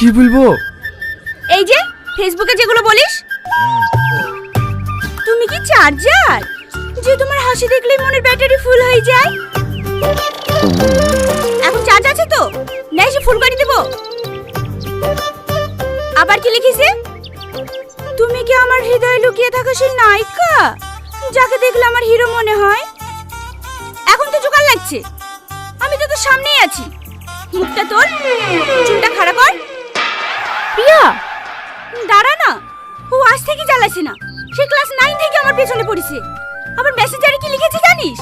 কি বলব? এই যে ফেসবুকে যেগুলো বলিস। তুমি কি চার্জার? যে তোমার হাসি দেখলেই মনের ব্যাটারি ফুল হয়ে যায়। এখন চার্জ আছে তো? না, এসে ফুল করে দেবো। আবার কি লিখিছে? তুমি কি আমার হৃদয়ে লুকিয়ে থাকা সেই নায়িকা? যাকে দেখলে আমার হিরো মনে হয়? এখন তো জোগাড় লাগছে। আমি তো তোর সামনেই আছি। মুখটা তোর, চুলটা খাড়া কর। প্রিয়া দাঁড়া না। ও আজ থেকে জ্বালাছে না। সে ক্লাস নাইন থেকে আমার পেছনে পড়েছে। আবার মেসেঞ্জারে কি লিখেছে জানিস?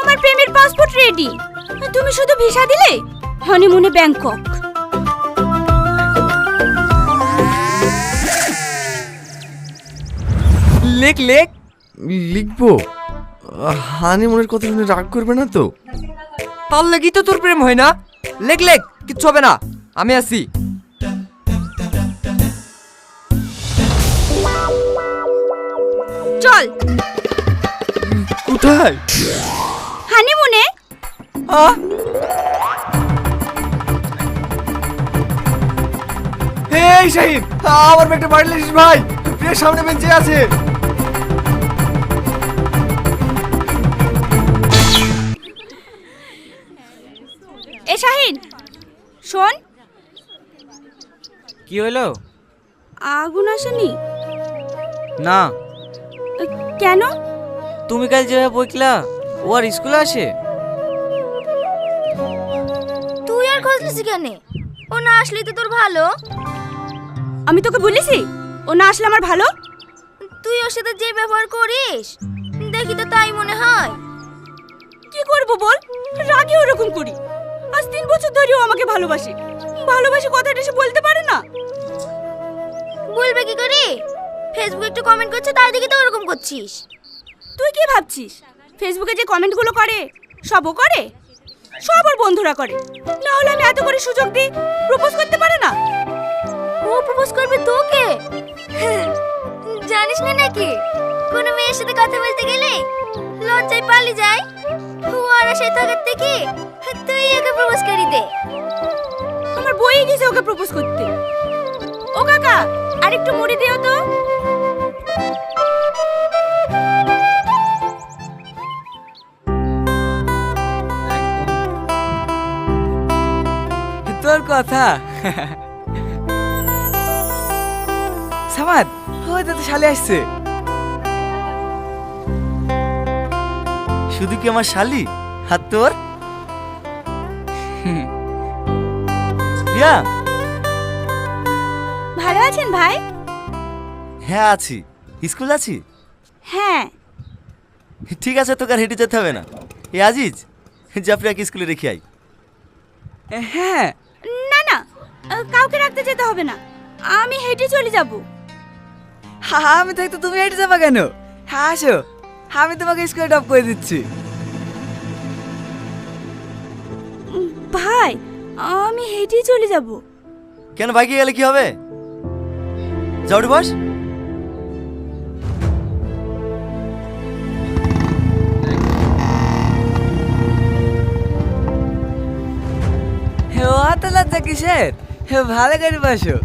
আমার প্রেমের পাসপোর্ট রেডি তুমি শুধু ভিসা দিলে? হনিমুনে ব্যাংকক লেখ লেখ লিখব। হানিমুনের কথা শুনে রাগ করবে না তো? তার লাগি তো তোর প্রেম হয় না। লেখ লেখ কিচ্ছু হবে না। আমি আছি। চল। কোথায়? হানিমুনে? এই শাহিন আমার ব্যাগটা বাড়ি লিখিস ভাই। প্রিয় সামনে বেঞ্চে আছে। এ শাহিন শোন। কি হলো? আগুন আসেনি? না। কেন? তুমি কাল যেভাবে বইকলা ও আর স্কুলে আসে? তুই আর খোঁজ নিছি কেন? ও না আসলে তো তোর ভালো। আমি তোকে বলেছি ও না আসলে আমার ভালো। তুই ওর সাথে যে ব্যবহার করিস দেখি তো তাই মনে হয়। কি করব বল? রাগে ওরকম করি। আজ তিন বছর ধরেও আমাকে ভালোবাসে। ভালোবাসে কথাটা সে বলতে পারে না। বলবে কি করে? ফেসবুকে একটু কমেন্ট করছে তাই দেখি তো ওরকম করছিস। তুই কি ভাবছিস? ফেসবুকে যে কমেন্টগুলো করে সবও করে? সব ওর বন্ধুরা করে। না হলে আমি এত করে সুযোগ দিই প্রপোজ করতে পারে না? ও প্রপোজ করবে তোকে? জানিস না নাকি? কোনো মেয়ের সাথে কথা বলতে গেলে লজ্জায় পালিয়ে যায়। ও আর সে থাকার থেকে তুই ওকে প্রপোজ করি দে। আমার বই গেছে ওকে প্রপোজ করতে। ও কাকা আরেকটু মুড়ি দিও তো। কথা। সামাদ তো শালে আসছে। শুধু কি আমার শালি? হাত তোর। ভালো আছেন ভাই? হ্যাঁ আছি। স্কুল আছি? হ্যাঁ। ঠিক আছে তোকে আর হেঁটে যেতে হবে না। এ আজিজ যা প্রিয়াকে স্কুলে রেখে আই হ্যাঁ। কাউকে রাখতে যেতে হবে না। আমি হেঁটে চলে যাব। হ্যাঁ আমি থাকতে তুমি হেঁটে যাবা কেন? হ্যাঁ আসো। আমি তোমাকে স্কুলে ড্রপ করে দিচ্ছি। ভাই আমি হেঁটে চলে যাব। কেন বাইকে গেলে কি হবে? যাওড়ি বস। হে এত লজ্জা কিসের? ভালো করে বসো।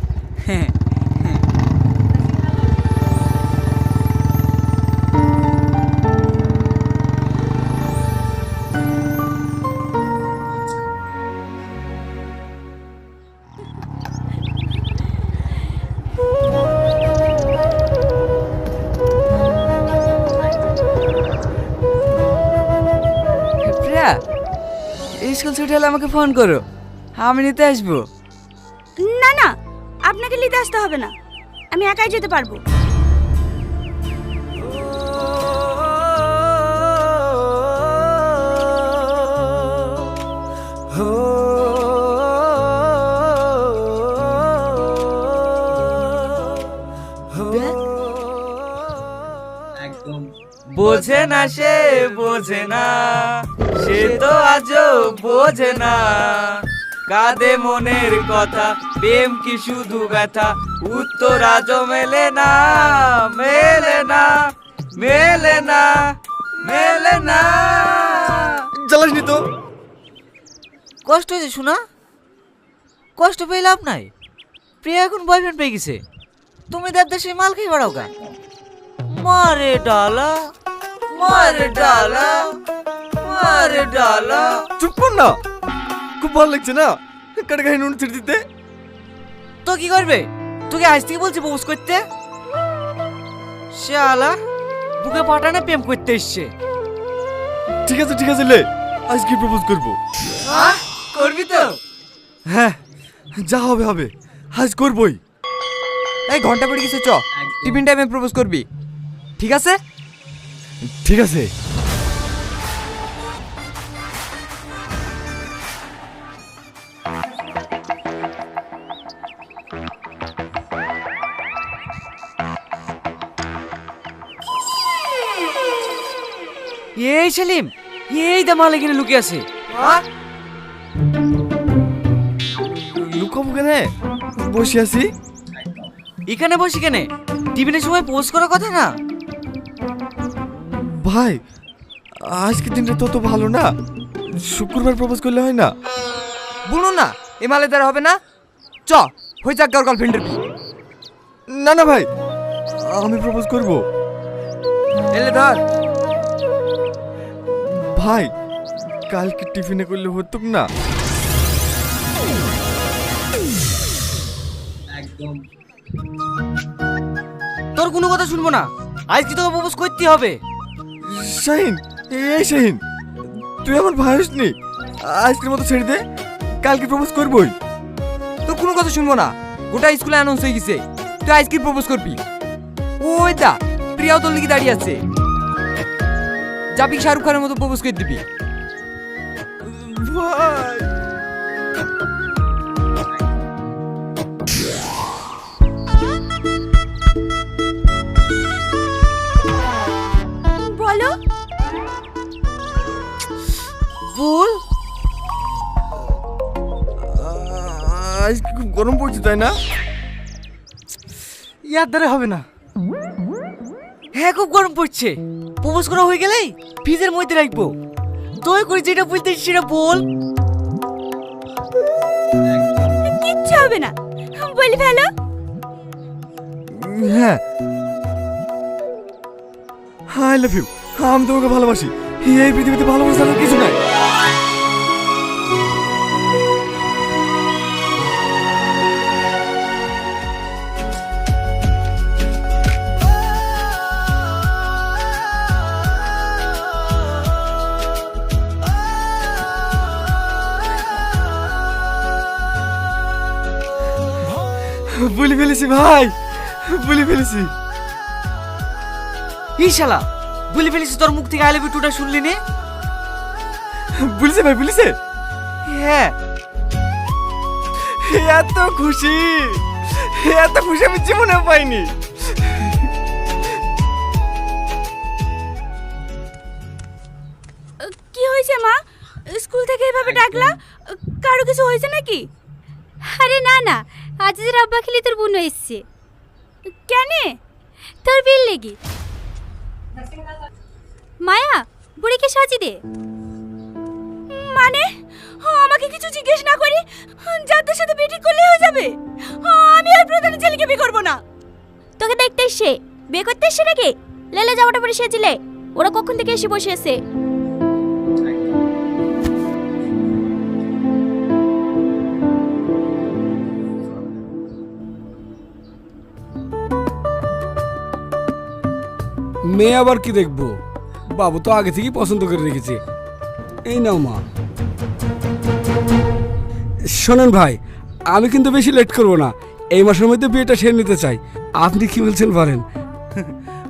স্কুল ছুটি হলে আমাকে ফোন করো। আমি নিতে আসব। আপনাকে নিতে আসতে হবে না। আমি একাই যেতে পারব। বোঝে না সে, বোঝে না। সে তো আজও বোঝে না। কাঁদে মনের কথা প্রেম কি শুধু ব্যথা? উত্তর আজও মেলে না মেলে না মেলে না মেলে না। জ্বালাসনি তো। কষ্ট হয়েছে শোনা। কষ্ট পেয়ে লাভ নাই। প্রিয়া এখন বয়ফ্রেন্ড পেয়ে গেছে। তুমি দেবদাসে মাল খেয়ে বেড়াও গা। মারে ডালা মারে ডালা মারে ডালা। চুপ কর না। খুব ভালো লাগছে না? কাটা গায়ে নুন ছিট দিতে। তো কি করবে? তোকে আজ থেকে বলছি প্রপোজ করতে। শালা বুকে পাঠানে প্রেম করতে এসছে। ঠিক আছে ঠিক আছে লে আজকে প্রপোজ করব? করবি তো? হ্যাঁ যা হবে হবে। আজ করবই। এই ঘণ্টা পড়ে গেছে চ। টিফিন টাইমে প্রপোজ করবি। ঠিক আছে? ঠিক আছে। এই সেলিম এই দা মাল এখানে লুকিয়ে আছে। লুকাবো কেনে? বসে আছি। এখানে বসি কেনে? টিফিনের সময় পোস্ট করার কথা না? ভাই আজকের দিনটা তত ভালো না। শুক্রবার প্রপোজ করলে হয় না? বলুন না এ মালে দ্বারা হবে না? চ হয়ে যাক তোর গার্লফ্রেন্ডের বিয়ে। না না ভাই আমি প্রপোজ করব। এলে ধর। ভাই কালকে টিফিনে করলে হতো না? তোর কোনো কথা শুনব না। আজকে তোকে প্রপোজ করতে হবে। শাহিন এই শাহিন তুই আমার ভাই নি আজকের মতো ছেড়ে দে কালকে প্রপোজ করবই। তোর কোনো কথা শুনব না। গোটা স্কুলে অ্যানাউন্স হয়ে গেছে। তুই আজকে প্রপোজ করবি। ওই দা প্রিয়াও তোর লিগে দাঁড়িয়ে আছে। যাবি শাহরুখ খানের মতো প্রপোজ করে দিবি? ভাই। বলো। বল। আজকে খুব গরম পড়ছে তাই না? ইয়ার দ্বারা হবে না। হ্যাঁ খুব গরম পড়ছে। প্রপোজ করা হয়ে গেলেই ফ্রিজের মধ্যে রাখব। তুই করে যেটা বলতে সেটা বল। কিচ্ছু হবে না। বলি ভালো হ্যাঁ। I love you. আমি তোমাকে ভালোবাসি। এই পৃথিবীতে ভালোবাসা ছাড়া কিছু নাই। বলে ফেলেছি ভাই বলে ফেলেছি। এই শালা বলে ফেলিস তোর মুখ থেকে আইলেবি টুটা শুনলি নে? বলেছে ভাই বলেছে হ্যাঁ। এত খুশি এত খুশি আমি জীবনে পাইনি। কি হয়েছে মা? স্কুল থেকে এভাবে ডাকলা? কারও কিছু হয়েছে নাকি? আরে না না আজিজের আব্বা খেলি তোর বোন এসছে। কেন? তোর বিল লেগি। মায়া বুড়িকে সাজি দে। মানে? আমাকে কিছু জিজ্ঞেস না করি যাদের সাথে ঠিক করলে হয়ে যাবে। আমি আর প্রধানের ছেলেকে বিয়ে করব না। তোকে দেখতে এসছে। বিয়ে করতে এসছে নাকি? লেলে জামাটা পরে সেছিলে ওরা কখন থেকে এসে বসে আছে? মেয়ে আবার কি দেখব? বাবু তো আগে থেকেই পছন্দ করে রেখেছে। এই নাও মা। শোনেন ভাই আমি কিন্তু বেশি লেট করব না। এই মাসের মধ্যে বিয়েটা সেরে নিতে চাই। আপনি কি বলছেন বলেন?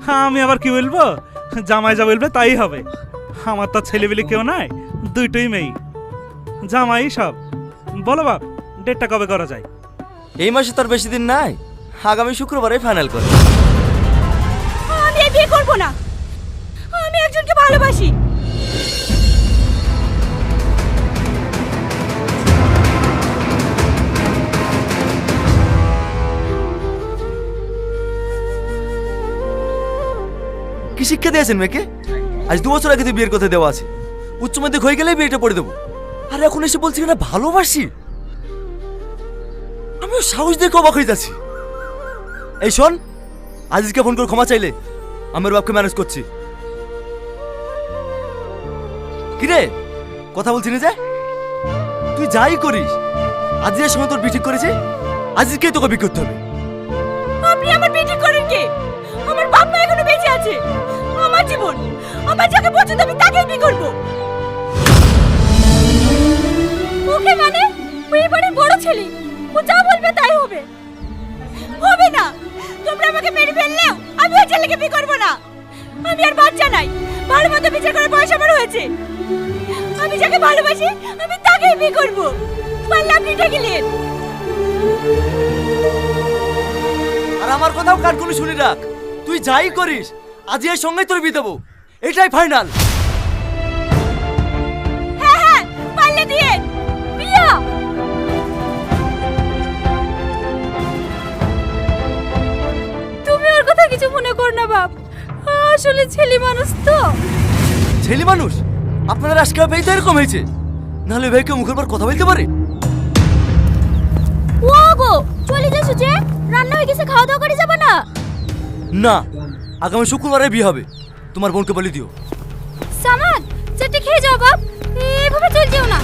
হ্যাঁ আমি আবার কি বলব? জামাই যা বলবে তাই হবে। আমার তো ছেলেবেলে কেউ নাই দুইটোই মেয়ে। জামাই সব। বলো বাপ ডেটটা কবে করা যায়? এই মাসে তোর বেশি দিন নাই। আগামী শুক্রবারে ফাইনাল করে। আর বিয়ে করব না। আমি একজনকে ভালোবাসি। কি শিক্ষা দিয়েছেন মেয়েকে? আজ দু বছর আগে তো বিয়ের কথা দেওয়া আছে। উচ্চ মাধ্যমিক হয়ে গেলেই বিয়েটা পড়ে দেবো। আর এখন এসে বলছি না ভালোবাসি। তোর সাহস দেখে অবাক হয়ে যাচ্ছি। এই শোন, আজিজকে ফোন করে ক্ষমা চাইলে আমার বাপকে ম্যানেজ করছি। কিরে? কথা বলছি না যে? তুই যাই করিস। আজ আজিজের সঙ্গে তোর বিঠিক করেছে? আজিজকেই তোকে বিয়ে করতে হবে। আপনি আমার বিয়ে ঠিক করেন কি? আমার বাপ মা এখনও বেঁচে আছে। আমার জীবন, আমার যাকে পছন্দ আমি তাকেই বিয়ে করব। ওকে মানে? ওই বাড়ির বড় ছেলে। ও যা বলবে তাই হবে। হবে না। তোমরা আমাকে মেরে ফেললেও আমি ওই ছেলেকে বিয়ে করব না। আমি আর বাচ্চা নাই। ভালো মতো বিচার করার বয়স আমার হয়েছে। আমি যাকে ভালোবাসি, আমি তাকেই বিয়ে করব। পারলে আপনি ঠেকিলেন আর আমার কথাও কানকুনি শুনে রাখ। তুই যাই করিস আজিজের সঙ্গে তোর বিয়ে দেবো। এটাই ফাইনাল কর না বাপ। আসলে ছেলে মানুষ তো। ছেলে মানুষ? আপনাদের আজকে ভাই তো এরকম হয়েছে? নাহলে ভাই কেউ মুখের পর কথা বলতে পারে? ও গো চলে যাসো যে? রান্না হয়ে গেছে খাওয়া দাওয়া করে যাবে না? না আগামী শুক্রবারে বিয়ে হবে। তোমার বোনকে বলে দিও। সামাদ চারটে খেয়ে যাও বাপ এভাবে চল যেও না।